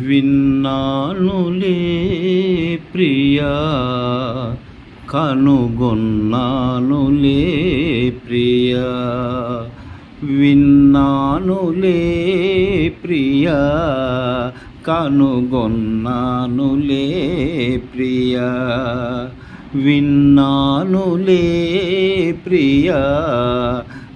విన్నానులే ప్రియా కనుగొన్నానులే ప్రియా. విన్నానులే ప్రియా కనుగొన్నానులే ప్రియా. విన్నానులే ప్రియా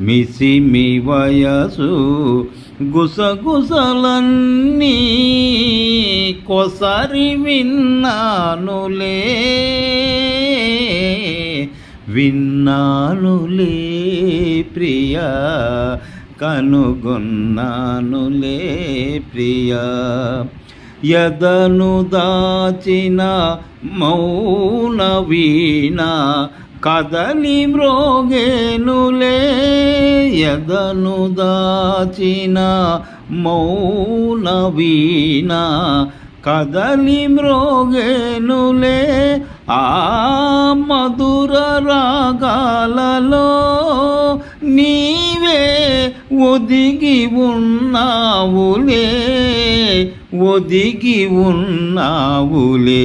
మిసిమి వయసు గుసగుసలన్నీ కొసరి విన్నానులే. విన్నానులే ప్రియా కనుగొన్నానులే ప్రియా. యదను దాచిన మౌన వీణ కదలి మ్రోగేనులే యదను దాచిన మౌనవీణ కదలి మ్రోగేనులే ఆ మధుర రాగాలలో నీవే ఒదిగి ఉన్నావులే ఒదిగి ఉన్నావులే.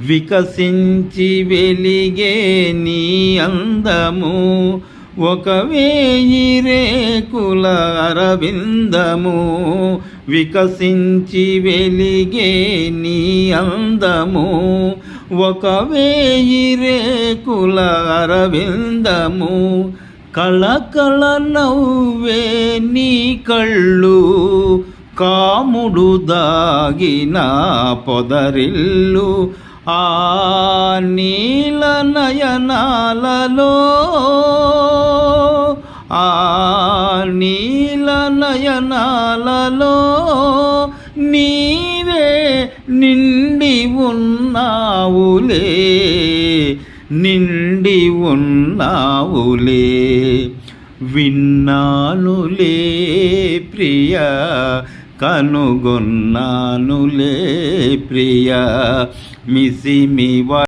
వికసించి వెలిగే నీ అందము. ఒక వేయి రేకుల అరవిందము. వికసించి వెలిగే నీ అందము. ఒక వేయి రేకుల అరవిందము. కళకళ నవ్వే నీ కళ్ళు. కాముడు దాగిన పొదరిల్లు. ఆ నీల నయనాలలో ఆ నీల నయనాలలో నీవే నిండి ఉన్నావులే నిండి ఉన్నావులే. విన్నానులే ప్రియ కనుగొన్నానులే ప్రియా మిసిమి